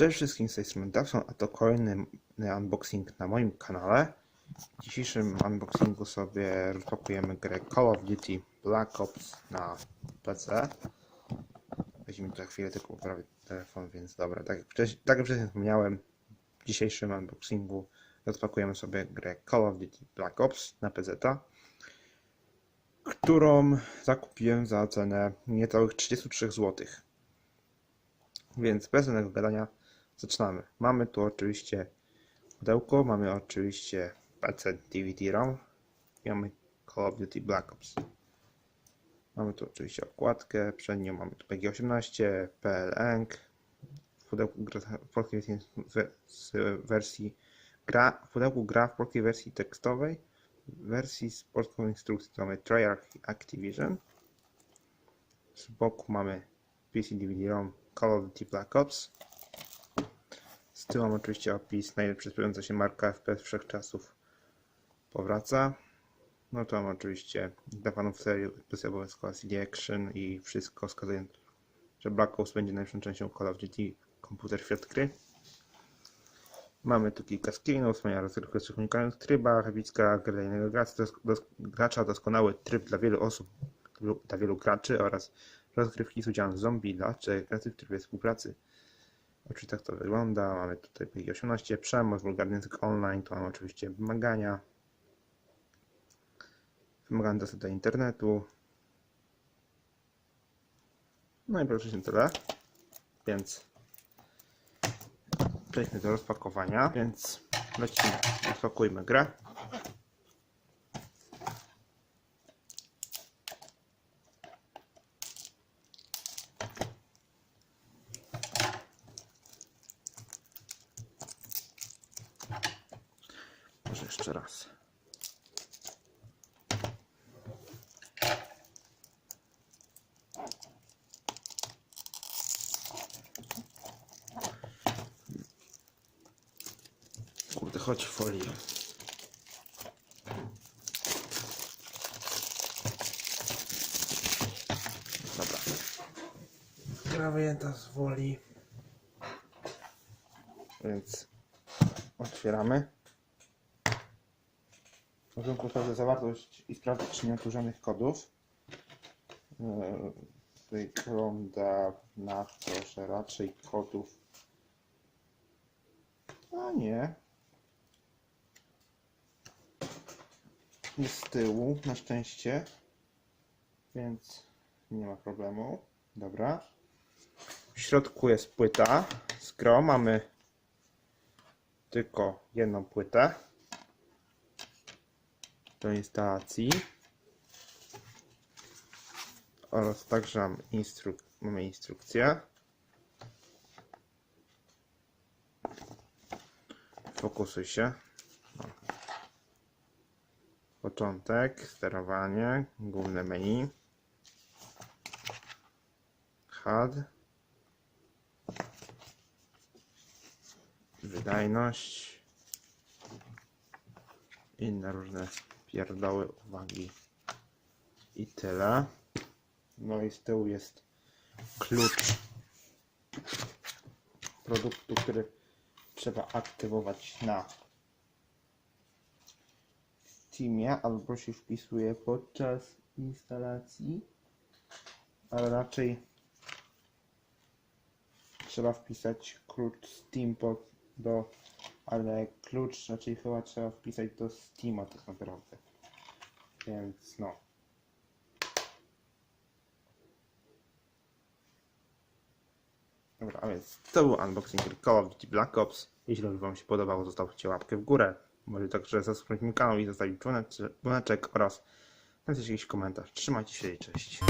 Cześć wszystkim, z tej strony a to kolejny unboxing na moim kanale. W dzisiejszym unboxingu sobie rozpakujemy grę Call of Duty Black Ops na PC. Weź mi za chwilę tylko poprawić telefon, więc dobra. Tak jak, wcześniej, tak jak wcześniej wspomniałem, w dzisiejszym unboxingu rozpakujemy sobie grę Call of Duty Black Ops na PC, którą zakupiłem za cenę niecałych 33 zł. Więc bez żadnego gadania zaczynamy. Mamy tu oczywiście pudełko, mamy oczywiście PC DVD-ROM i mamy Call of Duty Black Ops. Mamy tu oczywiście okładkę, przed nią mamy tu PG-18, PLNG. W pudełku gra w polskiej wersji gra, w pudełku gra w polskiej wersji tekstowej, wersji z polską instrukcją mamy Treyarch Activision. Z boku mamy PC DVD-ROM Call of Duty Black Ops. Z tyłu mam oczywiście opis, najlepsza sprzedająca się marka FPS wszechczasów powraca. No to mam oczywiście dla fanów serii wersja obowiązkowa CD Action i wszystko wskazuje, że Black Ops będzie najlepszą częścią Call of Duty komputer świat gry. Mamy tu kilka screenów, wspaniała rozgrywka w trzech unikalnych trybach, epicka gra innego gracza, dos, dos, gracza, doskonały tryb dla wielu osób, dla wielu graczy oraz rozgrywki z udziałem zombie dla trzech graczy w trybie współpracy. Oczywiście tak to wygląda. Mamy tutaj PG-18, przemoc, wulgarny język online, tu mamy oczywiście wymagania. Wymagania dostępu do internetu. No i praktycznie tyle. Więc przejdźmy do rozpakowania. Więc lecimy, rozpakujmy grę. Jeszcze raz. Kurde, chodź folię. Dobra. Gra wyjęta z woli. Więc otwieramy. Możemy sprawdzić zawartość i sprawdzić, czy nie żadnych kodów. Yy, Wygląda na to, że raczej kodów. A nie. Jest z tyłu, na szczęście. Więc nie ma problemu. Dobra. W środku jest płyta z gro. Mamy tylko jedną płytę do instalacji oraz także mam instruk mamy instrukcję. Fokusuj się. Początek, sterowanie, główne menu. HUD wydajność. Inne różne pierdoły, uwagi i tyle. No i z tyłu jest klucz produktu, który trzeba aktywować na Steamie albo się wpisuje podczas instalacji, ale raczej trzeba wpisać klucz Steam do ale klucz raczej chyba trzeba wpisać do Steama tak naprawdę. Więc no. Dobra, a więc to był unboxing Call of Duty Black Ops. Jeśli Wam się podobało, zostawcie łapkę w górę. Może także zasubskrybować mój kanał i zostawić dzwoneczek oraz napisać jakiś komentarz. Trzymajcie się i cześć.